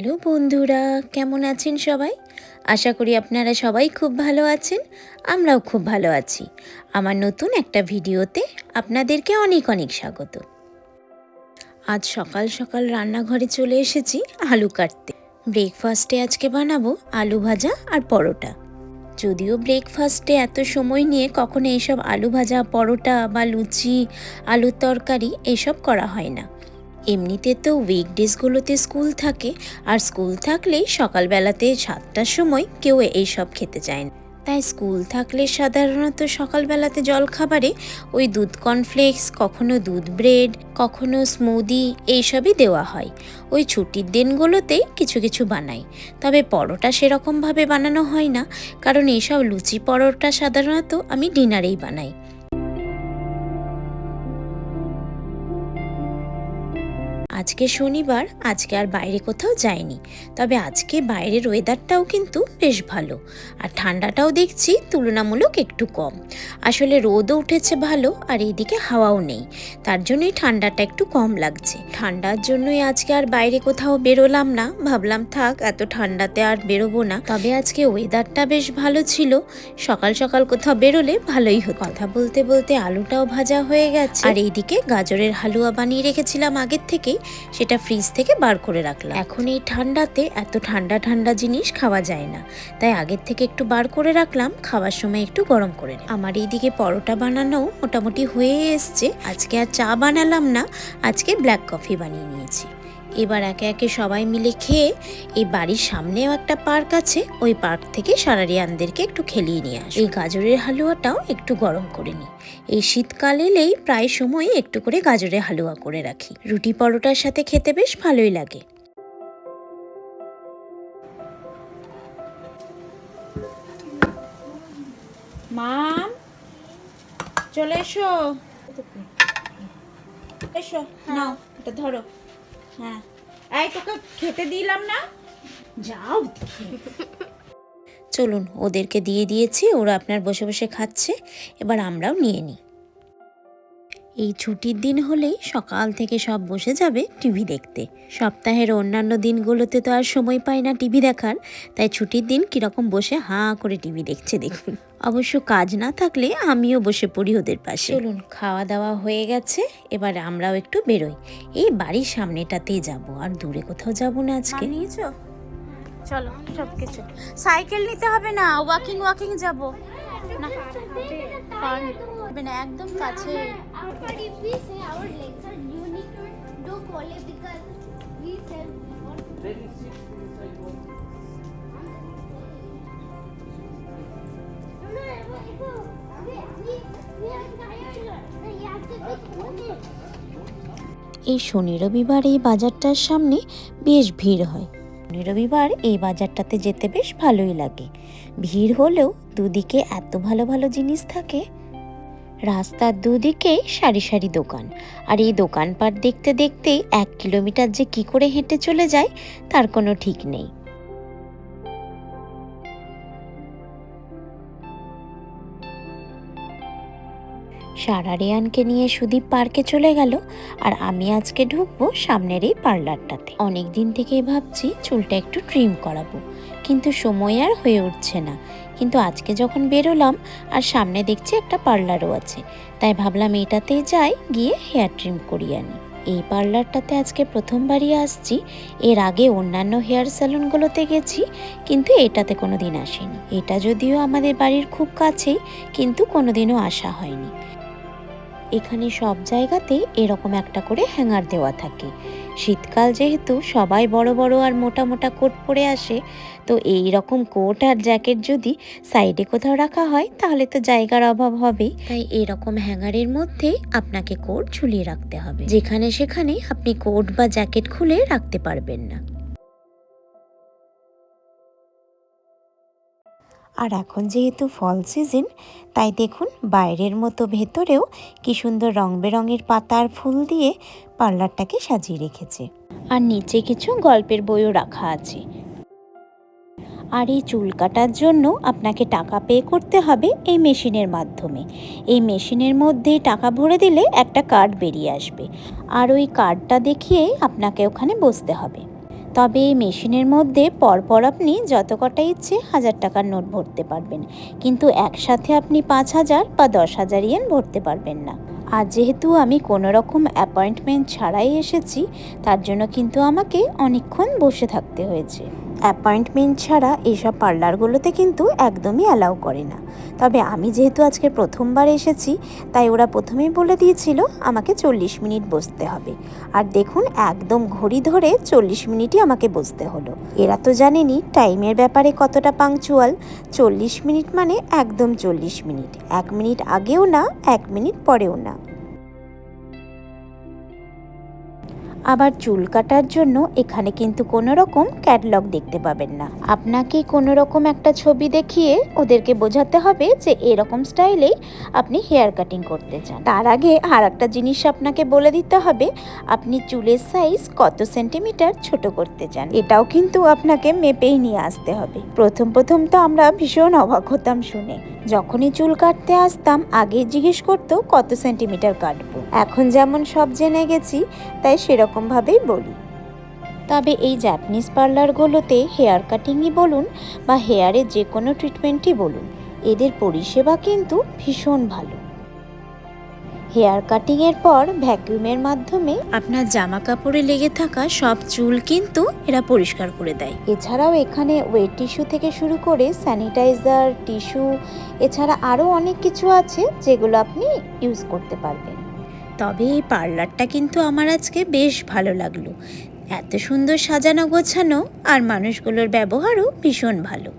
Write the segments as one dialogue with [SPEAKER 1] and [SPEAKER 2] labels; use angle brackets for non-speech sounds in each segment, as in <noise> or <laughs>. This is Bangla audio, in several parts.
[SPEAKER 1] হ্যালো বন্ধুরা, কেমন আছেন সবাই? আশা করি আপনারা সবাই খুব ভালো আছেন, আমরাও খুব ভালো আছি। আমার নতুন একটা ভিডিওতে আপনাদেরকে অনেক অনেক স্বাগত। আজ সকাল সকাল রান্নাঘরে চলে এসেছি আলু কাটতে। ব্রেকফাস্টে আজকে বানাবো আলু ভাজা আর পরোটা। যদিও ব্রেকফাস্টে এত সময় নিয়ে কখনো এইসব আলু ভাজা, পরোটা বা লুচি, আলুর তরকারি এসব করা হয় না। এমনিতে তো উইকডেজগুলোতে স্কুল থাকে, আর স্কুল থাকলেই সকালবেলাতে সাতটার সময় কেউ এইসব খেতে চায় না। তাই স্কুল থাকলে সাধারণত সকালবেলাতে জলখাবারে ওই দুধ কর্নফ্লেক্স কখনো দুধ ব্রেড কখনো স্মুদি এইসবই দেওয়া হয়। ওই ছুটির দিনগুলোতে কিছু কিছু বানাই। তবে পরোটা সেরকমভাবে বানানো হয় না, কারণ এইসব লুচি পরোটা সাধারণত আমি ডিনারেই বানাই। আজকে শনিবার, আজকে আর বাইরে কোথাও যায়নি তবে আজকে বাইরের ওয়েদারটাও কিন্তু বেশ ভালো। আর ঠান্ডাটাও দেখছি তুলনামূলক একটু কম। আসলে রোদও উঠেছে ভালো, আর এইদিকে হাওয়াও নেই। তার জন্যই ঠান্ডাটা একটু কম লাগছে। ঠান্ডার জন্যই আজকে আর বাইরে কোথাও বেরোলাম না। ভাবলাম থাক, এত ঠান্ডাতে আর বেরোবো না। তবে আজকে ওয়েদারটা বেশ ভালো ছিল। সকাল সকাল কোথাও বেরোলে ভালোই হতো। কথা বলতে বলতে আলুটাও ভাজা হয়ে গেছে। আর এইদিকে গাজরের হালুয়া বানিয়ে রেখেছিলাম আগের থেকেই। সেটা ফ্রিজ থেকে বার করে রাখলাম। এখন এই ঠান্ডাতে এত ঠান্ডা ঠান্ডা জিনিস খাওয়া যায় না। তাই আগের থেকে একটু বার করে রাখলাম, খাওয়ার সময় একটু গরম করে নিই। আমার এইদিকে পরোটা বানানো মোটামুটি হয়ে এসছে। আজকে আর চা বানালাম না, আজকে ব্ল্যাক কফি বানিয়ে নিয়েছি। এবার একে একে সবাই মিলে খেয়ে এই বাড়ির সামনেও একটা পার্ক আছে ওই পার্ক থেকে সারারিয়ানদেরকে একটু খেলিয়ে নিয়ে আসি এই গাজরের হালুয়াটাও একটু গরম করে নিই। এই শীতকাল এলেই প্রায় সময় একটু করে গাজরের হালুয়া করে রাখি। রুটি পরোটার সাথে খেতে বেশ ভালোই লাগে।
[SPEAKER 2] মাম চলে এসো। এসো নাও এটা ধরো। হ্যাঁ। এই তোকে খেতে দিলাম না? যাও
[SPEAKER 1] চলুন ওদেরকে দিয়ে দিয়েছি ওরা আপনার বসে বসে খাচ্ছে এবার আমরাও নিয়ে নিই। এই ছুটির দিন হলেই সকাল থেকে সব বসে যাবে টিভি দেখতে। সপ্তাহের অন্যান্য দিনগুলোতে তো আর সময় পায় না টিভি দেখার তাই ছুটির দিন কীরকম বসে হাঁ করে টিভি দেখছে দেখুন। অবশ্য কাজ না থাকলে আমিও বসে পড়ি ওদের পাশে। চলুন খাওয়া দাওয়া হয়ে গেছে। এবার আমরাও একটু বেরোই। এই বাড়ির সামনেটাতেই যাব আর দূরে কোথাও যাব না আজকে।
[SPEAKER 2] নিয়েছো? চলো সব কিছু সাইকেল নিতে হবে না ওয়াকিং ওয়াকিং যাব। না না একদম কাছে।
[SPEAKER 3] Our
[SPEAKER 1] এই শনি রবিবার এই বাজারটার সামনে বেশ ভিড় হয়। শনি রবিবার এই বাজারটাতে যেতে বেশ ভালোই লাগে। ভিড় হলেও দুদিকে এত ভালো ভালো জিনিস থাকে। রাস্তার দুদিকে সারি সারি দোকান। আর এই দোকানপাট দেখতে দেখতে এক কিলোমিটার যে কি করে হেঁটে চলে যায়, তার কোনো ঠিক নেই। সারা রেয়ানকে নিয়ে সুদীপ পার্কে চলে গেল, আর আমি আজকে ঢুকবো সামনের এই পার্লারটাতে। অনেক দিন থেকেই ভাবছি চুলটা একটু ট্রিম করাবো, কিন্তু সময় আর হয়ে উঠছে না। কিন্তু আজকে যখন বেরোলাম, আর সামনে দেখছি একটা পার্লারও আছে, তাই ভাবলাম এটাতেই যাই গিয়ে হেয়ার ট্রিম করিয়ে আনি। এই পার্লারটাতে আজকে প্রথমবারই আসছি, এর আগে অন্যান্য হেয়ার স্যালুনগুলোতে গেছি, কিন্তু এটাতে কোনো দিন আসেনি। এটা যদিও আমাদের বাড়ির খুব কাছেই, কিন্তু কোনোদিনও আসা হয়নি। এখানে সব জায়গাতেই এরকম একটা করে হ্যাঙ্গার দেওয়া থাকে। শীতকাল যেহেতু সবাই বড় বড় আর মোটা মোটা কোট পরে আসে, তো এই রকম কোট আর জ্যাকেট যদি সাইডে কোথাও রাখা হয়, তাহলে তো জায়গার অভাব হবেই। তাই এরকম হ্যাঙ্গারের মধ্যেই আপনাকে কোট ঝুলিয়ে রাখতে হবে। যেখানে সেখানে আপনি কোট বা জ্যাকেট খুলে রাখতে পারবেন না। আর এখন যেহেতু ফল সিজন তাই দেখুন বাইরের মতো ভেতরেও কি সুন্দর রং বেরঙের পাতা আর ফুল দিয়ে পার্লারটাকে সাজিয়ে রেখেছে। আর নিচে কিছু গল্পের বইও রাখা আছে। আর এই চুল কাটার জন্য আপনাকে টাকা পে করতে হবে এই মেশিনের মাধ্যমে। এই মেশিনের মধ্যে টাকা ভরে দিলে একটা কার্ড বেরিয়ে আসবে। আর ওই কার্ডটা দেখিয়ে আপনাকে ওখানে বসতে হবে। তবে এই মেশিনের মধ্যে পরপর আপনি যত কটা ইচ্ছে হাজার টাকার নোট ভরতে পারবেন। কিন্তু একসাথে আপনি পাঁচ হাজার বা দশ হাজার ইয়েন ভরতে পারবেন না। আর যেহেতু আমি কোনো রকম অ্যাপয়েন্টমেন্ট ছাড়াই এসেছি, তার জন্য কিন্তু আমাকে অনেকক্ষণ বসে থাকতে হয়েছে। অ্যাপয়েন্টমেন্ট ছাড়া এইসব পার্লারগুলোতে কিন্তু একদমই অ্যালাউ করে না। তবে আমি যেহেতু আজকে প্রথমবার এসেছি, তাই ওরা প্রথমেই বলে দিয়েছিল আমাকে চল্লিশ মিনিট বসতে হবে। আর দেখুন, একদম ঘড়ি ধরে চল্লিশ মিনিটই আমাকে বসতে হলো। এরা তো জানেনি টাইমের ব্যাপারে কতটা পাংচুয়াল। চল্লিশ মিনিট মানে একদম চল্লিশ মিনিট। এক মিনিট আগেও না, এক মিনিট পরেও না। আবার চুল কাটার জন্য এখানে কিন্তু কোনো রকম ক্যাটলগ দেখতে পাবেন না। আপনাকে কোনো রকম একটা ছবি দেখিয়ে ওদেরকে বোঝাতে হবে যে এরকম স্টাইলেই আপনি হেয়ার কাটিং করতে চান। তার আগে আর একটা জিনিস আপনাকে বলে দিতে হবে, আপনি চুলের সাইজ কত সেন্টিমিটার ছোট করতে চান। এটাও কিন্তু আপনাকে মেপেই নিয়ে আসতে হবে। প্রথম প্রথম তো আমরা ভীষণ অবাক হতাম শুনে। যখনই চুল কাটতে আসতাম, আগে জিজ্ঞেস করতো, কত সেন্টিমিটার কাটবো? এখন যেমন সব জেনে গেছি, তাই সেরকমভাবেই বলি। তবে এই জাপানিজ পার্লারগুলোতে হেয়ার কাটিংই বলুন বা হেয়ারের যে কোনো ট্রিটমেন্টই বলুন, এদের পরিষেবা কিন্তু ভীষণ ভালো। হেয়ার কাটিংয়ের পর ভ্যাকুয়ামের মাধ্যমে আপনার জামা কাপড়ে লেগে থাকা সব চুল কিন্তু এরা পরিষ্কার করে দেয়। এছাড়াও এখানে ওয়েট টিস্যু থেকে শুরু করে স্যানিটাইজার টিস্যু এছাড়া আরও অনেক কিছু আছে যেগুলো আপনি ইউজ করতে পারবেন। তবে এই পার্লারটা কিন্তু আমার আজকে বেশ ভালো লাগল। এত সুন্দর সাজানো গোছানো আর মানুষগুলোর ব্যবহারও ভীষণ ভালো।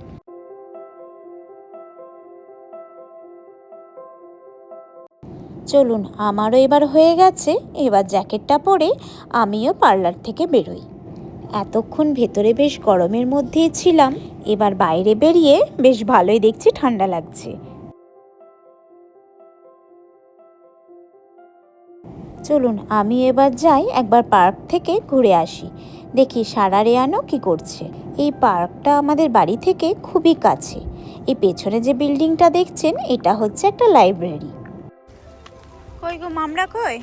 [SPEAKER 1] চলুন, আমারও এবার হয়ে গেছে। এবার জ্যাকেটটা পরে আমিও পার্লার থেকে বেরোই। এতক্ষণ ভেতরে বেশ গরমের মধ্যেই ছিলাম। এবার বাইরে বেরিয়ে বেশ ভালোই দেখছি, ঠান্ডা লাগছে। চলুন আমি এবার যাই একবার পার্ক থেকে ঘুরে আসি। দেখি সারা রেয়ানো কি করছে। এই পার্কটা আমাদের বাড়ি থেকে খুবই কাছে। এই পেছনে যে বিল্ডিংটা দেখছেন এটা হচ্ছে একটা লাইব্রেরি।
[SPEAKER 2] কই গো মামরা কই?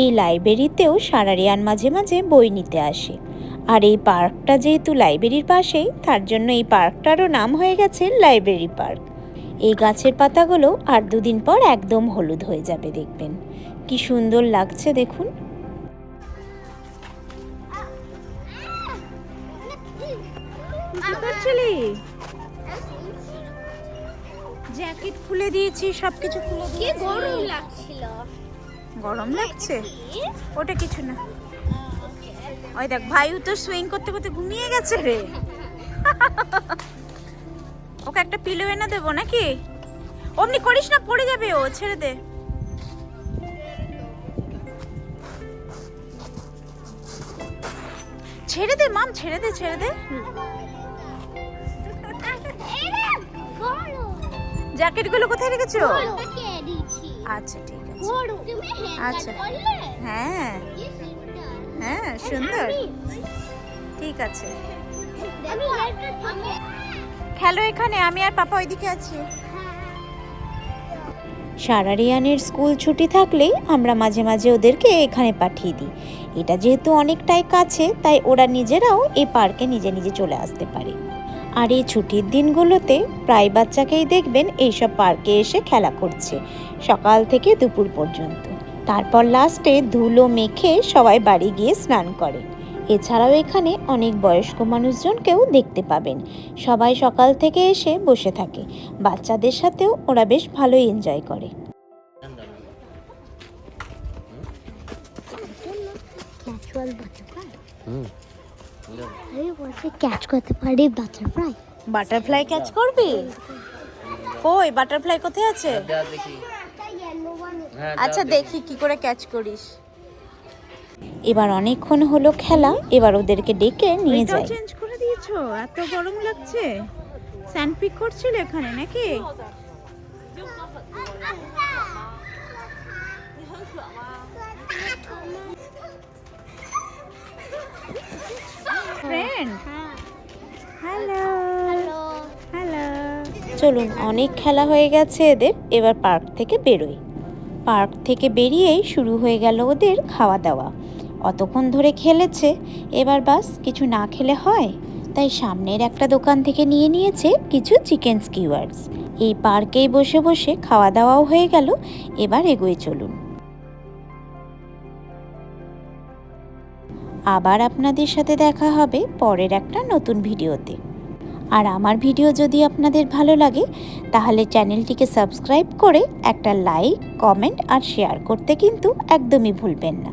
[SPEAKER 1] এই লাইব্রেরিতেও সারারিয়ান মাঝে মাঝে বই নিতে আসে। আর এই পার্কটা যেহেতু লাইব্রেরির পাশেই তার জন্য এই পার্কটারও নাম হয়ে গেছে লাইব্রেরি পার্ক। এই গাছের পাতাগুলো আর দুদিন পর একদম হলুদ হয়ে যাবে দেখবেন। কি সুন্দর লাগছে দেখুন।
[SPEAKER 2] জ্যাকেট খুলে দিয়েছি সবকিছু খুলে
[SPEAKER 3] কি
[SPEAKER 2] দিয়েছি।
[SPEAKER 3] গরম লাগছিল।
[SPEAKER 2] গরম লাগছে? ওটা কিছু না। ওই দেখ ভাইও তো সুইং করতে করতে ঘুমিয়ে গেছে রে। <laughs> ওকে একটা পিলো এনে দেবো নাকি? অমনি করিস না, পড়ে যাবে ও, ছেড়ে দে। ছেড়ে দে, মাম, ছেড়ে দে ছেড়ে দে।
[SPEAKER 3] এরে গরম
[SPEAKER 2] জ্যাকেটগুলো কোথায় রেখেছো? আচ্ছা ঠিক আছে। আচ্ছা। হ্যাঁ। হ্যাঁ সুন্দর। ঠিক আছে। খেলো এখানে, আমি আর পাপা ওইদিকে আছি।
[SPEAKER 1] সারারিয়ানের স্কুল ছুটি থাকলেই আমরা মাঝে মাঝে ওদেরকে এখানে পাঠিয়ে দিই। এটা যেহেতু অনেকটাই কাছে, তাই ওরা নিজেরাও এই পার্কে নিজে নিজে চলে আসতে পারে। আর এই ছুটির দিনগুলোতে প্রায় বাচ্চাকেই দেখবেন এইসব পার্কে এসে খেলা করছে, সকাল থেকে দুপুর পর্যন্ত। তারপর লাস্টে ধুলো মেখে সবাই বাড়ি গিয়ে স্নান করে। এছাড়াও এখানে অনেক বয়স্ক মানুষজনকেও দেখতে পাবেন। সবাই সকাল থেকে এসে বসে থাকে। বাচ্চাদের সাথেও ওরা বেশ ভালোই এনজয় করে।
[SPEAKER 3] ক্যাচ করতে পারি বাটারফ্লাই
[SPEAKER 2] বাটারফ্লাই ক্যাচ করবি? কই বাটারফ্লাই কোথায় আছে? আচ্ছা দেখি। কি করে ক্যাচ করিস।
[SPEAKER 1] এবার অনেকক্ষণ হলো খেলা এবার ওদেরকে ডেকে নিয়ে যায়
[SPEAKER 2] চেঞ্জ করে দিয়েছ? এত গরম লাগছে? স্যান্ডপিক করছিল এখানে নাকি? ফ্রেন্ড হ্যালো
[SPEAKER 3] হ্যালো
[SPEAKER 2] হ্যালো
[SPEAKER 1] চলুন অনেক খেলা হয়ে গেছে এদের এবার পার্ক থেকে বেরোই। পার্ক থেকে বেরিয়েই শুরু হয়ে গেল ওদের খাওয়া দাওয়া। অতক্ষণ ধরে খেলেছে, এবার বাস কিছু না খেলে হয়। তাই সামনের একটা দোকান থেকে নিয়ে নিয়েছে কিছু চিকেন স্কিওয়ার্স এই পার্কেই বসে বসে খাওয়া দাওয়াও হয়ে গেল, এবার এগোয়ে চলুন। আবার আপনাদের সাথে দেখা হবে পরের একটা নতুন ভিডিওতে। আর আমার ভিডিও যদি আপনাদের ভালো লাগে, তাহলে চ্যানেলটিকে সাবস্ক্রাইব করে একটা লাইক, কমেন্ট আর শেয়ার করতে কিন্তু একদমই ভুলবেন না।